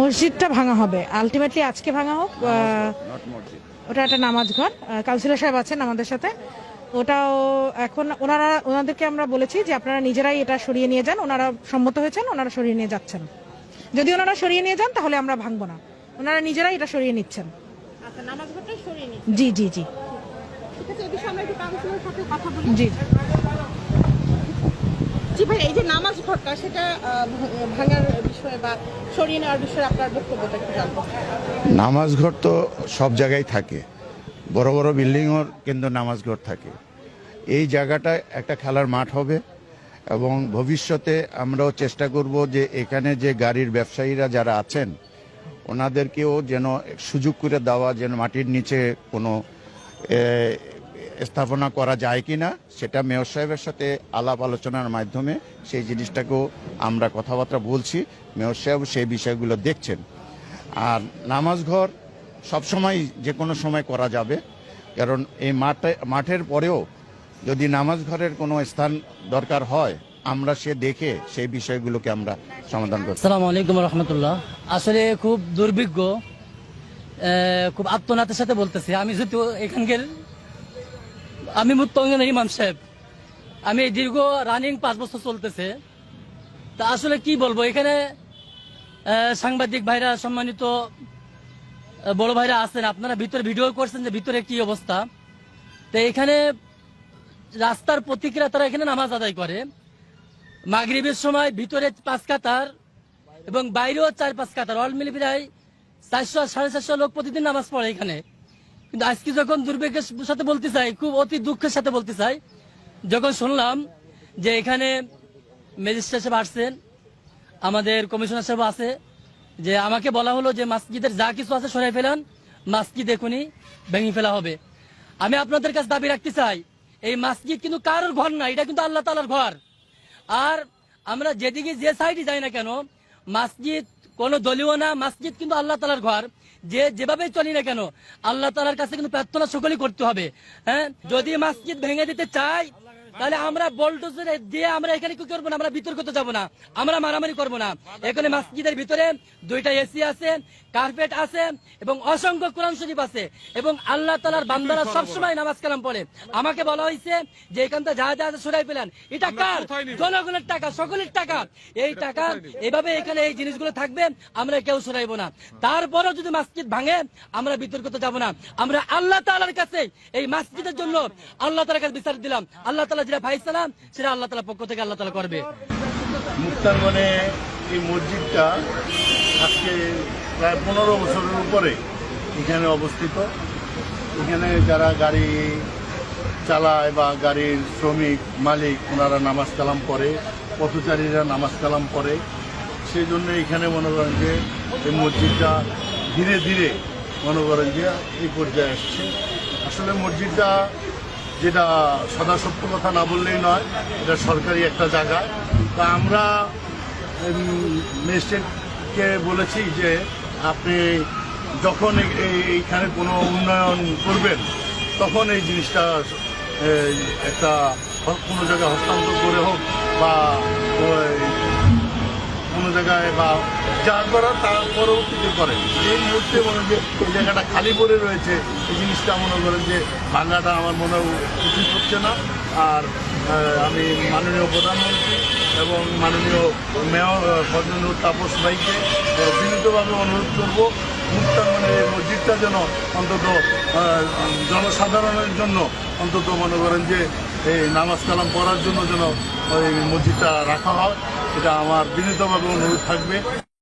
মসজিদটা ভাঙা হবে। আলটিমেটলি আজকে ভাঙা হোক ওটা একটা নামাজ ঘর। কাউন্সিলর সাহেব আছেন আমাদের সাথে। ওটাও এখন ওনারা ওনাদেরকে আমরা বলেছি যে আপনারা নিজেরাই এটা সরিয়ে নিয়ে যান। ওনারা সম্মত হয়েছেন ওনারা সরিয়ে নিয়ে যাচ্ছেন। যদি ওনারা সরিয়ে নিয়ে যান তাহলে আমরা ভাঙবো না। ওনারা নিজেরাই এটা সরিয়ে নিচ্ছেন। আচ্ছা জি জি জি। ঠিক আছে এই বিষয়ে আমরা একটু কাউন্সিলরের সাথে কথা বলি জি জি ভাই, এই যে নামাজ সেটা ভাঙার বিষয়ে বা সরিয়ে নেওয়ার বিষয়ে আপনার বক্তব্যটা একটু জানব নামাজ ঘর তো সব জায়গায় থাকে। বড় বড় বিল্ডিংয়ের কিন্তু নামাজ ঘর থাকে। এই জায়গাটা একটা খেলার মাঠ হবে এবং ভবিষ্যতে আমরাও চেষ্টা করব যে এখানে যে গাড়ির ব্যবসায়ীরা যারা আছেন, ওনাদেরকেও যেন সুযোগ করে দেওয়া, যেন মাটির নিচে কোনো স্থাপনা করা যায় কি না সেটা মেয়র সাহেবের সাথে আলাপ আলোচনার মাধ্যমে সেই জিনিসটাকেও আমরা কথাবার্তা বলছি। মেয়র সাহেব সেই বিষয়গুলো দেখছেন। আর নামাজ ঘর সবসময় যে কোনো সময় করা যাবে। কারণ এই মাঠে, মাঠের পরেও যদি নামাজ ঘরের কোনো স্থান দরকার হয়, আমরা সে দেখে সেই বিষয়গুলোকে আমরা সমাধান করব আসসালামু আলাইকুম রহমতুল্লাহ। আসলে খুব দুর্ভিজ্ঞ খুব আত্মনাথের সাথে বলতেছি। আমি যেহেতু এখানকার আমি মুত্তঙ্গন ইমাম সাহেব। আমি দীর্ঘ রানিং পাঁচ বছর চলতেছে। তা আসলে কি বলব, এখানে সাংবাদিক ভাইরা, সম্মানিত বড় ভাইরা আছেন, আপনারা ভিতরে ভিডিও করছেন যে ভিতরে কি অবস্থা। তো এখানে রাস্তার প্রতিক্রিয়া, তারা এখানে নামাজ আদায় করে। মাগরিবের সময় ভিতরে পাঁচ কাতার এবং বাইরেও চার পাঁচ কাতার। অল মিলে প্রায় চারশো, সাড়ে চারশো লোক প্রতিদিন নামাজ পড়ে এখানে। কিন্তু আজকে যখন দুর্ভাগ্যের সাথে বলতে চাই, খুব অতি দুঃখের সাথে বলতে চাই, যখন শুনলাম যে এখানে ম্যাজিস্ট্রেট সাহেব আসছেন, আমাদের কমিশনার সাহেব আছে, যে আমাকে বলা হলো যে মসজিদের যা কিছু আছে সরাই ফেলান, মসজিদ এখনই ভেঙে ফেলা হবে। আমি আপনাদের কাছে দাবি রাখতে চাই, এই মসজিদ কিন্তু কারোর ঘর না, এটা কিন্তু আল্লাহ তালার ঘর। আর আমরা যেদিকে যে সাইডে যাই না কেন, মসজিদ কোন দলীয় না, মসজিদ কিন্তু আল্লাহ তালার ঘর। যে যেভাবেই চলি না কেন, আল্লাহ তালার কাছে কিন্তু প্রার্থনা সকলেই করতে হবে। হ্যাঁ? যদি মাসজিদ ভেঙে দিতে চাই তাহলে আমরা বল্ডোজার দিয়ে আমরা এখানে কি করব না? আমরা বিতর্কতে যাব না। আমরা মারামারি করব না। এখানে মসজিদের ভিতরে দুইটা এসি আছে কার্পেট আছে এবং অসংখ্য কোরআন শরীফ আছে এবং আল্লাহ তালার বান্দারা সবসময় নামাজ কালাম পড়ে। আমাকে বলা হয়েছে যে এখান থেকে যা যা আছে সরাই পেলেন এটা কার? জনগণের টাকা সকলের টাকা। এই টাকা এভাবে এখানে এই জিনিসগুলো থাকবে আমরা কেউ সরাইবো না। তারপরেও যদি মাসজিদ ভাঙে আমরা বিতর্কতে যাব না। আমরা আল্লাহ তালার কাছে এই মাসজিদের জন্য আল্লাহ তালার কাছে বিচার দিলাম। আল্লাহ তালা যেটা ভাইসালাম সেটা আল্লাহ তালার পক্ষ থেকে আল্লাহ তালা করবে। মুক্তাঙ্গনে এই মসজিদটা আজকে প্রায় পনেরো বছরের উপরে এখানে অবস্থিত। এখানে যারা গাড়ি চালায় বা গাড়ির শ্রমিক, মালিক, ওনারা নামাজ কালাম করে পথচারীরা নামাজ কালাম করে সেই জন্য এখানে মনে করেন যে এই মসজিদটা ধীরে ধীরে মনে করেন যে এই পর্যায়ে আসছে। আসলে মসজিদটা যেটা সদা সত্য কথা না বললেই নয়, এটা সরকারি একটা জায়গা। তা আমরা ম্যাজিস্ট্রেটকে বলেছি যে আপনি যখন এই- এই- এইখানে কোনো উন্নয়ন করবেন, তখন এই জিনিসটা একটা কোনো জায়গায় হস্তান্তর করে হোক বা কোনো জায়গায় বা যা করার তার পরবর্তীতে করেন এই মুহূর্তে মনে যে এই জায়গাটা খালি পড়ে রয়েছে। এই জিনিসটা মনে করেন যে ভাঙাটা আমার মনে উচিত হচ্ছে না। আর আমি মাননীয় প্রধানমন্ত্রী এবং মাননীয় মেয়র ফজলুর তাপস ভাইকে বিনীতভাবে অনুরোধ করব মুক্তাঙ্গনের এই মসজিদটা যেন অন্তত জনসাধারণের জন্য অন্তত মনে করেন যে এই নামাজ কালাম পড়ার জন্য যেন ওই মসজিদটা রাখা হয়। এটা আমার বিনীতভাবে অনুরোধ থাকবে।